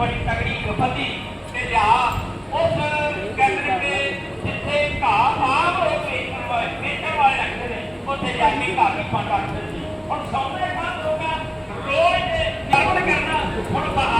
ਬੜੀ ਤਕੜੀ ਗੁਫਤੀ ਤੇ ਜਾ ਉਸ ਗੈਲਰੀ ਦੇ ਜਿੱਥੇ ਘਾਹ ਆਮ ਹੋ ਗਈ ਮੇਟਰ ਵਾਲੇ ਰੱਖਦੇ ਨੇ। ਉੱਥੇ ਜਾ ਕੇ ਘਾਹ ਕੱਪਾਂ ਕੱਟਦੇ ਸੀ ਹੁਣ ਸੌਂਦੇ ਖਾਂ ਲੋਕਾਂ ਰੋਜ਼ ਦੇ ਕਰਨਾ, ਹੁਣ ਬਾਹਰ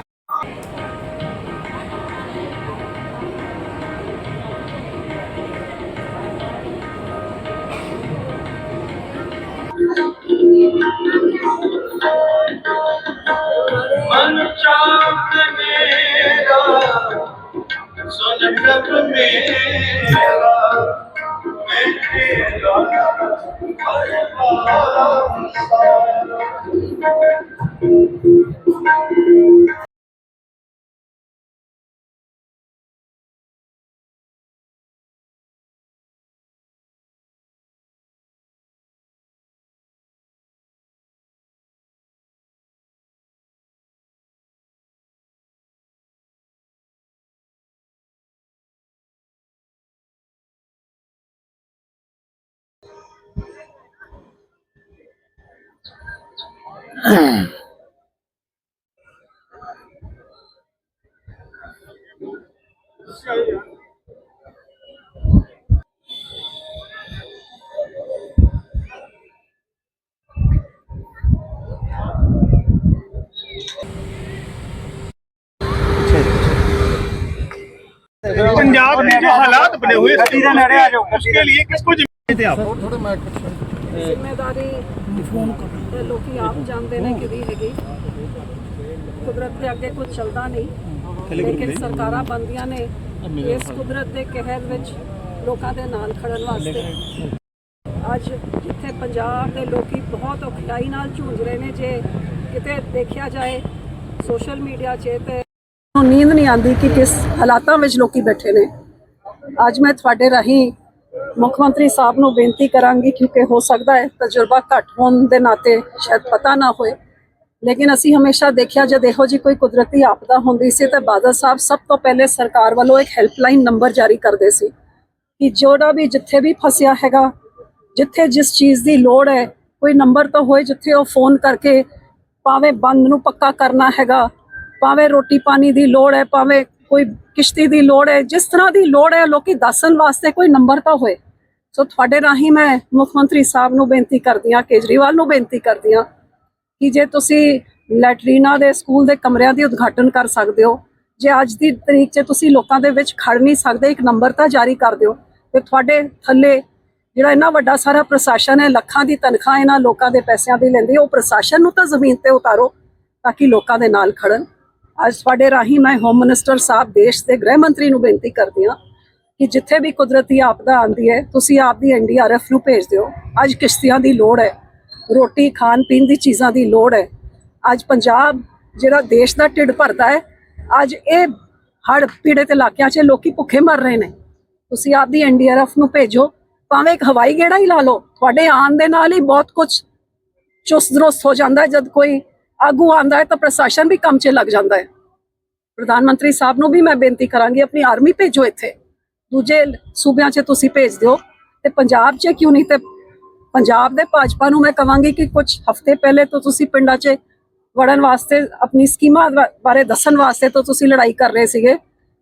पंजाब में जो हालात बने हुए उसके लिए किसको जिम्मेदार थोड़े आप ਤੇ ਲੋਕੀ ਆਪ ਜਾਣਦੇ ਨੇ ਕਿਹਦੀ ਹੈਗੀ। ਕੁਦਰਤ ਦੇ ਅੱਗੇ ਕੁਝ ਚੱਲਦਾ ਨਹੀਂ। ਲੇਕਿਨ ਸਰਕਾਰਾਂ ਬੰਦੀਆਂ ਨੇ ਇਸ ਕੁਦਰਤ ਦੇ ਕਹਿਰ ਵਿੱਚ ਲੋਕਾਂ ਦੇ ਨਾਲ ਖੜਨ ਵਾਸਤੇ। ਅੱਜ ਜਿੱਥੇ ਪੰਜਾਬ ਦੇ ਲੋਕੀ ਬਹੁਤ ਔਖਿਆਈ ਨਾਲ ਝੂੰਝ ਰਹੇ ਨੇ ਜੇ ਕਿਤੇ ਦੇਖਿਆ ਜਾਏ ਸੋਸ਼ਲ ਮੀਡੀਆ 'ਚ ਤੇ ਨੂੰ ਨੀਂਦ ਨਹੀਂ ਆਉਂਦੀ ਕਿ ਕਿਸ ਹਾਲਾਤਾਂ ਵਿੱਚ ਲੋਕੀ ਬੈਠੇ ਨੇ। ਅੱਜ ਮੈਂ ਤੁਹਾਡੇ ਰਾਹੀਂ ਮੁੱਖ ਮੰਤਰੀ ਸਾਹਿਬ ਨੂੰ ਬੇਨਤੀ ਕਰਾਂਗੀ, ਕਿਉਂਕਿ ਹੋ ਸਕਦਾ ਹੈ ਤਜਰਬਾ ਘੱਟ ਹੋਣ ਦੇ ਨਾਤੇ ਸ਼ਾਇਦ ਪਤਾ ਨਾ ਹੋਏ। ਲੇਕਿਨ ਅਸੀਂ ਹਮੇਸ਼ਾ ਦੇਖਿਆ, ਜਦ ਇਹੋ ਜੀ ਕੋਈ ਕੁਦਰਤੀ ਆਪਦਾ ਹੁੰਦੀ ਸੀ ਤਾਂ ਬਾਦਲ ਸਾਹਿਬ ਸਭ ਤੋਂ ਪਹਿਲੇ ਸਰਕਾਰ ਵੱਲੋਂ ਇੱਕ ਹੈਲਪਲਾਈਨ ਨੰਬਰ ਜਾਰੀ ਕਰਦੇ ਸੀ ਕਿ ਜਿਹੜਾ ਵੀ ਜਿੱਥੇ ਵੀ ਫਸਿਆ ਹੈਗਾ, ਜਿੱਥੇ ਜਿਸ ਚੀਜ਼ ਦੀ ਲੋੜ ਹੈ, ਕੋਈ ਨੰਬਰ ਤਾਂ ਹੋਏ ਜਿੱਥੇ ਉਹ ਫੋਨ ਕਰਕੇ ਭਾਵੇਂ ਬੰਦ ਨੂੰ ਪੱਕਾ ਕਰਨਾ ਹੈਗਾ, ਭਾਵੇਂ ਰੋਟੀ ਪਾਣੀ ਦੀ ਲੋੜ ਹੈ, ਭਾਵੇਂ ਕੋਈ ਕਿਸ਼ਤੀ ਦੀ ਲੋੜ ਹੈ ਜਿਸ ਤਰ੍ਹਾਂ ਦੀ ਲੋੜ ਹੈ ਲੋਕੀ ਦੱਸਣ ਵਾਸਤੇ ਕੋਈ ਨੰਬਰ ਤਾਂ ਹੋਏ। ਸੋ ਤੁਹਾਡੇ ਰਾਹੀਂ ਮੈਂ ਮੁੱਖ ਮੰਤਰੀ ਸਾਹਿਬ ਨੂੰ ਬੇਨਤੀ ਕਰਦੀ ਹਾਂ ਕੇਜਰੀਵਾਲ ਨੂੰ ਬੇਨਤੀ ਕਰਦੀ ਹਾਂ ਕਿ ਜੇ ਤੁਸੀਂ ਲੈਟਰੀਨਾ ਦੇ ਸਕੂਲ ਦੇ ਕਮਰਿਆਂ ਦੀ ਉਦਘਾਟਨ ਕਰ ਸਕਦੇ ਹੋ ਜੇ ਅੱਜ ਦੀ ਤਰੀਕ 'ਚ ਤੁਸੀਂ ਲੋਕਾਂ ਦੇ ਵਿੱਚ ਖੜ ਨਹੀਂ ਸਕਦੇ ਇੱਕ ਨੰਬਰ ਤਾਂ ਜਾਰੀ ਕਰ ਦਿਓ। ਤੇ ਤੁਹਾਡੇ ਥੱਲੇ ਜਿਹੜਾ ਇੰਨਾ ਵੱਡਾ ਸਾਰਾ ਪ੍ਰਸ਼ਾਸਨ ਹੈ ਲੱਖਾਂ ਦੀ ਤਨਖਾਹ ਇਹਨਾਂ ਲੋਕਾਂ ਦੇ ਪੈਸਿਆਂ ਦੀ ਲੈਂਦੀ ਹੈ, ਉਹ ਪ੍ਰਸ਼ਾਸਨ ਨੂੰ ਤਾਂ ਜ਼ਮੀਨ ਤੇ ਉਤਾਰੋ ਤਾਂ ਕਿ ਲੋਕਾਂ ਦੇ ਨਾਲ ਖੜਨ। ਅੱਜ ਤੁਹਾਡੇ ਰਾਹੀਂ ਮੈਂ ਹੋਮ ਮਿਨਿਸਟਰ ਸਾਹਿਬ, ਦੇਸ਼ ਦੇ ਗ੍ਰਹਿ ਮੰਤਰੀ ਨੂੰ ਬੇਨਤੀ ਕਰਦੀ ਹਾਂ ਕਿ ਜਿੱਥੇ ਵੀ ਕੁਦਰਤੀ ਆਪਦਾ ਆਂਦੀ ਹੈ, ਤੁਸੀਂ ਆਪ ਦੀ ਐਨਡੀਆਰਐਫ ਨੂੰ ਭੇਜ ਦਿਓ। ਅੱਜ ਕਿਸ਼ਤੀਆਂ ਦੀ ਲੋੜ ਹੈ, ਰੋਟੀ, ਖਾਣ ਪੀਣ ਦੀ ਚੀਜ਼ਾਂ ਦੀ ਲੋੜ ਹੈ। ਅੱਜ ਪੰਜਾਬ ਜਿਹੜਾ ਦੇਸ਼ ਦਾ ਢਿੱਡ ਭਰਦਾ ਹੈ, ਅੱਜ ਇਹ ਹੜ ਪੀੜਤ ਇਲਾਕਿਆਂ 'ਚ ਲੋਕੀ ਭੁੱਖੇ ਮਰ ਰਹੇ ਨੇ। ਤੁਸੀਂ ਆਪ ਦੀ ਐਨਡੀਆਰਐਫ ਨੂੰ ਭੇਜੋ, ਭਾਵੇਂ ਇੱਕ ਹਵਾਈ ਗੇੜਾ ਹੀ ਲਾ ਲਓ, ਤੁਹਾਡੇ ਆਉਣ ਦੇ ਨਾਲ ਹੀ ਬਹੁਤ ਕੁਝ ਚੁਸਤ ਦਰੁਸਤ ਹੋ ਜਾਂਦਾ ਜਦ ਕੋਈ ਆਗੂ ਆਂਦਾ ਹੈ ਤਾਂ ਪ੍ਰਸ਼ਾਸਨ ਵੀ ਕੰਮ 'ਚ ਲੱਗ ਜਾਂਦਾ ਹੈ। ਪ੍ਰਧਾਨ ਮੰਤਰੀ ਸਾਹਿਬ ਨੂੰ ਵੀ ਮੈਂ ਬੇਨਤੀ ਕਰਾਂਗੀ, ਆਪਣੀ ਆਰਮੀ ਭੇਜੋ ਇੱਥੇ। ਦੂਜੇ ਸੂਬਿਆਂ 'ਚ ਤੁਸੀਂ ਭੇਜ ਦਿਓ। ਤੇ ਪੰਜਾਬ 'ਚ ਕਿਉਂ ਨਹੀਂ ਤੇ ਪੰਜਾਬ ਦੇ ਭਾਜਪਾ ਨੂੰ ਮੈਂ ਕਹਾਂਗੀ ਕਿ ਕੁਝ ਹਫ਼ਤੇ ਪਹਿਲੇ ਤੋਂ ਤੁਸੀਂ ਪਿੰਡਾਂ 'ਚ ਵੜਨ ਵਾਸਤੇ, ਆਪਣੀ ਸਕੀਮਾਂ ਬਾਰੇ ਦੱਸਣ ਵਾਸਤੇ ਤੋਂ ਤੁਸੀਂ ਲੜਾਈ ਕਰ ਰਹੇ ਸੀਗੇ।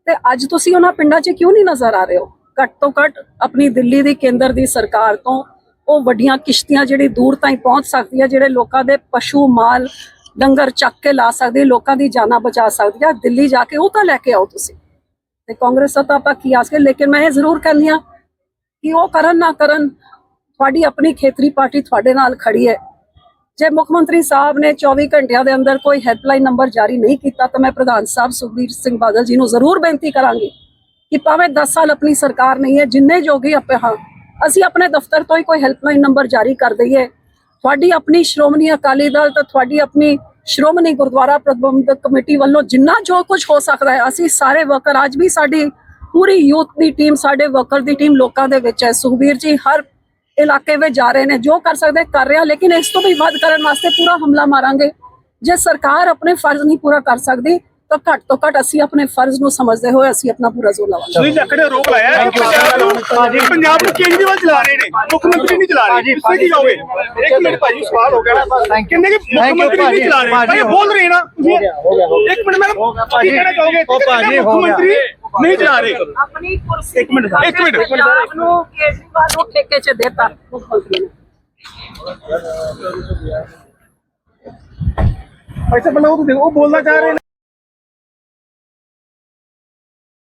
ਤੇ ਅੱਜ ਤੁਸੀਂ ਉਹਨਾਂ ਪਿੰਡਾਂ 'ਚ ਕਿਉਂ ਨਹੀਂ ਨਜ਼ਰ ਆ ਰਹੇ ਹੋ? ਘੱਟ ਤੋਂ ਘੱਟ ਆਪਣੀ ਦਿੱਲੀ ਦੀ ਕੇਂਦਰ ਦੀ ਸਰਕਾਰ ਤੋਂ ਉਹ ਵੱਡੀਆਂ ਕਿਸ਼ਤੀਆਂ ਜਿਹੜੀ ਦੂਰ ਤਾਈਂ ਪਹੁੰਚ ਸਕਦੀਆਂ ਜਿਹੜੇ ਲੋਕਾਂ ਦੇ ਪਸ਼ੂ ਮਾਲ ਲੰਗਰ ਚੱਕ ਕੇ ਲਾ ਸਕਦੇ, ਲੋਕਾਂ ਦੀ ਜਾਨਾਂ ਬਚਾ ਸਕਦੀ ਆ, ਦਿੱਲੀ ਜਾ ਕੇ ਉਹ ਤਾਂ ਲੈ ਕੇ ਆਓ ਤੁਸੀਂ। ਤੇ ਕਾਂਗਰਸ ਦਾ ਤਾਂ ਆਪਾਂ ਕੀ ਆਸ ਕੇ ਲੇਕਿਨ ਮੈਂ ਇਹ ਜ਼ਰੂਰ ਕਹਿੰਦੀ ਹਾਂ ਕਿ ਉਹ ਕਰਨ ਨਾ ਕਰਨ, ਤੁਹਾਡੀ ਆਪਣੀ ਖੇਤਰੀ ਪਾਰਟੀ ਤੁਹਾਡੇ ਨਾਲ ਖੜੀ ਹੈ। ਜੇ ਮੁੱਖ ਮੰਤਰੀ ਸਾਹਿਬ ਨੇ 24 ਘੰਟਿਆਂ ਦੇ ਅੰਦਰ ਕੋਈ ਹੈਲਪਲਾਈਨ ਨੰਬਰ ਜਾਰੀ ਨਹੀਂ ਕੀਤਾ, ਤਾਂ ਮੈਂ ਪ੍ਰਧਾਨ ਸਾਹਿਬ ਸੁਖਬੀਰ ਸਿੰਘ ਬਾਦਲ ਜੀ ਨੂੰ ਜ਼ਰੂਰ ਬੇਨਤੀ ਕਰਾਂਗੀ ਕਿ ਭਾਵੇਂ 10 ਸਾਲ ਆਪਣੀ ਸਰਕਾਰ ਨਹੀਂ ਹੈ, ਜਿੰਨੇ ਜੋਗੀ ਆਪਾਂ ਹਾਂ, ਅਸੀਂ ਆਪਣੇ ਦਫ਼ਤਰ ਤੋਂ ਹੀ ਕੋਈ ਹੈਲਪਲਾਈਨ ਨੰਬਰ ਜਾਰੀ ਕਰ ਦਈਏ। ਤੁਹਾਡੀ ਆਪਣੀ ਸ਼੍ਰੋਮਣੀ ਅਕਾਲੀ ਦਲ ਤੇ ਤੁਹਾਡੀ ਆਪਣੀ ਸ਼੍ਰੋਮਣੀ ਗੁਰਦੁਆਰਾ ਪ੍ਰਬੰਧਕ ਕਮੇਟੀ ਵੱਲੋਂ ਜਿੰਨਾ ਜੋ ਕੁਝ ਹੋ ਸਕਦਾ ਹੈ, ਅਸੀਂ ਸਾਰੇ ਵਰਕਰ ਅੱਜ ਵੀ ਸਾਡੀ ਪੂਰੀ ਯੂਥ ਦੀ ਟੀਮ, ਸਾਡੇ ਵਰਕਰ ਦੀ ਟੀਮ ਲੋਕਾਂ ਦੇ ਵਿੱਚ ਹੈ। ਸੁਖਬੀਰ ਜੀ, ਹਰ ਇਲਾਕੇ ਵਿੱਚ ਜਾ ਰਹੇ ਨੇ, ਜੋ ਕਰ ਸਕਦੇ ਕਰ ਰਿਹਾ ਲੇਕਿਨ ਇਸ ਤੋਂ ਵੀ ਵੱਧ ਕਰਨ ਵਾਸਤੇ ਪੂਰਾ ਹਮਲਾ ਮਾਰਾਂਗੇ। ਜੇ ਸਰਕਾਰ ਆਪਣੇ ਫਰਜ਼ ਨਹੀਂ ਪੂਰਾ ਕਰ ਸਕਦੀ ਤਾਂ ਘੱਟ ਤੋਂ ਘੱਟ ਅਸੀਂ ਆਪਣੇ ਫਰਜ਼ ਨੂੰ ਸਮਝਦੇ ਹੋਏ ਅਸੀਂ ਆਪਣਾ ਪੂਰਾ ਜ਼ੋਰ ਲਾਵਾਂਗੇ। ਜਾਖੜ ਨੇ ਰੋਕ ਲਾਇਆ। ਹੈ ਪੰਜਾਬ ਨੂੰ ਪੰਜਾਬ ਨੂੰ ਕੇਜਰੀਵਾਲ ਚਲਾ ਰਹੇ ਨੇ ਮੁੱਖ ਮੰਤਰੀ ਨਹੀਂ ਚਲਾ ਰਹੇ। ਤੁਸੀਂ ਕੀ ਕਹੋਗੇ ਇੱਕ ਮਿੰਟ ਭਾਜੀ ਸਵਾਲ ਹੋ ਗਿਆ ਨਾ। ਕਹਿੰਦੇ ਕਿ ਮੁੱਖ ਮੰਤਰੀ ਨਹੀਂ ਚਲਾ ਰਹੇ? ਭਾਜੀ ਬੋਲ ਰਹੇ ਨਾ। ਤੁਸੀਂ ਇੱਕ ਮਿੰਟ ਮੈਡਮ ਕੀ ਕਹਿਣਾ ਚਾਹੋਗੇ ਮੁੱਖ ਮੰਤਰੀ ਨਹੀਂ ਚਲਾ ਰਹੇ? ਆਪਣੀ ਕੁਰਸੀ ਇੱਕ ਮਿੰਟ, ਇੱਕ ਮਿੰਟ। ਪੰਜਾਬ ਨੂੰ ਕੇਜਰੀਵਾਲ ਨੂੰ ਠੇਕੇ 'ਚ ਦੇਤਾ। ਮੁੱਖ ਮੰਤਰੀ ਨੇ ਉਹ ਉਹ ਬੋਲਣਾ ਚਾਹ ਰਹੇ ਨੇ।